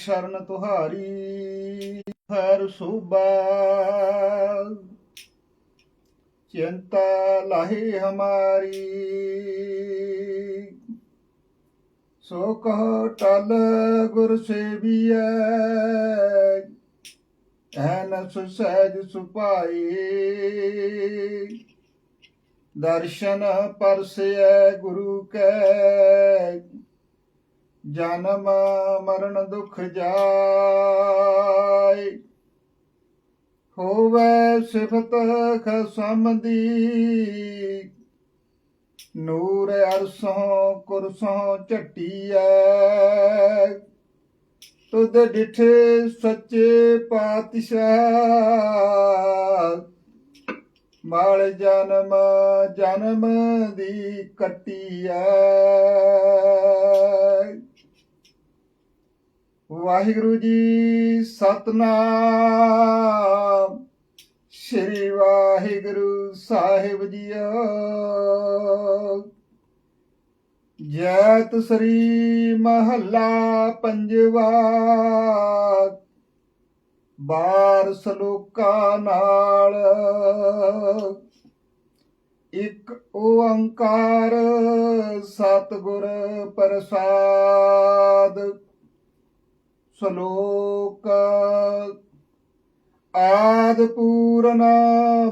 ਸ਼ਰਨ ਤੁਹਾਰੀ, ਹਰ ਸੁਬਾ। ਚਿੰਤਾ ਲਾਹੀ ਹਮਾਰੀ। ਸੋ ਕਹੋ ਟਲ ਗੁਰ ਸੇਵੀਐ ਐਨਸ ਸਹਿਜ ਸੁਪਾਈ ਦਰਸ਼ਨ ਪਰਸੈ ਗੁਰੂ ਕੈ ਜਨਮ ਮਰਨ ਦੁਖ ਜਾਏ। ਹੋਵੇ ਸਿਫਤ ਖਸਮ ਦੀ। ਨੂਰ ਅਰਸੋਂ ਕੁਰਸੋਂ ਝਟੀਐ। ਤੁਧ ਡਿਠੇ ਸੱਚੇ ਪਾਤਸ਼ਾਹ। ਮਾਲ ਜਨਮ ਜਨਮ ਦੀ ਕੱਟੀਐ। ਵਾਹਿਗੁਰੂ ਜੀ ਸਤਨਾਮ। ਸ੍ਰੀ ਵਾਹਿਗੁਰੂ ਸਾਹਿਬ ਜੀਓ ਜੈਤ ਸ੍ਰੀ ਮਹੱਲਾ ਪੰਜਵਾ। ਬਾਰ ਸਲੋਕਾ ਨਾਲ। ਇੱਕ ਓੰਕਾਰ ਸਤਿਗੁਰ ਪ੍ਰਸਾਦ। ਸ਼ਲੋਕ। ਆਦ ਪੂਰਨ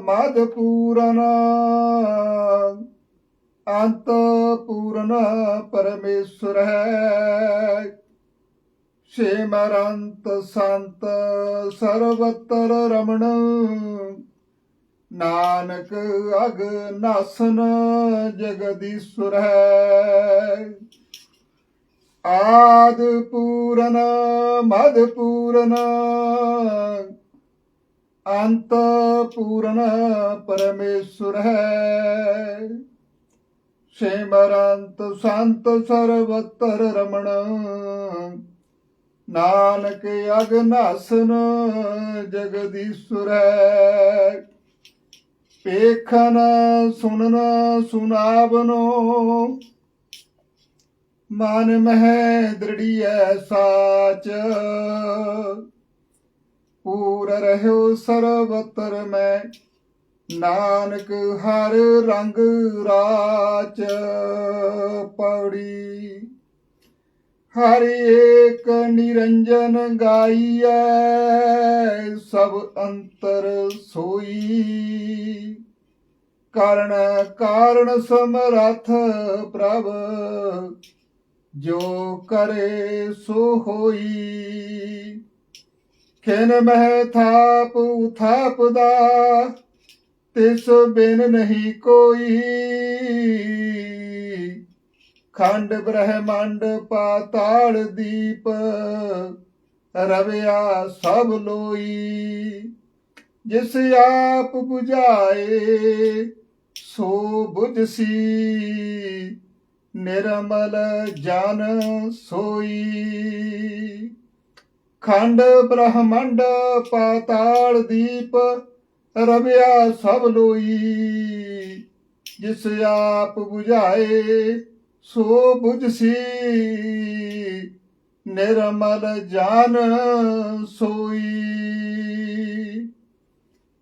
ਮਦ ਪੂਰਨ ਅੰਤ ਪੂਰਨ ਪਰਮੇਸ਼ਰ ਹੈ। ਸ਼ੇਮਰੰਤ ਸੰਤ ਸਰਵਤਰ ਰਮਣ, ਨਾਨਕ ਅਗ ਨਾਸਨ ਜਗਦੀਸ਼ਵਰ ਹੈ। ਆਦ ਪੂਰਨ, ਮਦ ਪੂਰਨ। ਅੰਤ ਪੂਰਨ ਪਰਮੇਸ਼ੁਰ ਹੈ। ਸਿਮਰੰਤ ਸੰਤ ਸਰਵਤਰ ਰਮਣ। ਨਾਨਕ ਅਗਨਾਸਨ ਜਗਦੀਸ਼ਵਰ ਹੈ। ਪੇਖਨ ਸੁਨਨ ਸੁਨਾਵਨੋ। ਮਨ ਮਹਿ ਦ੍ਰਿੜੀਐ ਸਾਚ। ਪੂਰ ਰਹਿਓ ਸਰਵਤਰ ਮੈਂ, ਨਾਨਕ ਹਰ ਰੰਗ ਰਾਚ। ਪੌੜੀ, ਹਰ ਏਕ ਨਿਰੰਜਨ ਗਾਈਐ, ਸਭ ਅੰਤਰ ਸੋਈ। ਕਰਨ ਕਾਰਣ ਸਮਰਥ ਪ੍ਰਭ ਜੋ ਕਰੇ ਸੋ ਹੋਈ। ਖਿਨ ਮਹਿ ਥਾਪ ਉਥਾਪਦਾ ਤਿਸ ਬਿਨ ਨਹੀਂ ਕੋਈ। ਖੰਡ ਬ੍ਰਹਮੰਡ ਪਾਤਾਲ ਦੀਪ, ਰਵਿਆ ਸਭ ਲੋਈ। ਜਿਸ ਆਪ 부ਝਾਏ ਸੋ। ਬੁਝਸੀ ਨਿਰਮਲ ਜਨ ਸੋਈ। ਖੰਡ ਬ੍ਰਹਮੰਡ ਪਾਤਾਲ ਦੀਪ ਰਵਿਆ ਸਭ ਲੋਈ। ਜਿਸ ਆਪ 부ਝਾਏ ਸੋ ਬੁਝਸੀ। ਨਿਰਮਲ ਜਾਨ ਸੋਈ।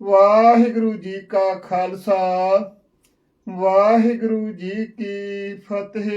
ਵਾਹਿਗੁਰੂ ਜੀ ਕਾ ਖਾਲਸਾ। ਵਾਹਿਗੁਰੂ ਜੀ ਕੀ ਫਤਿਹ।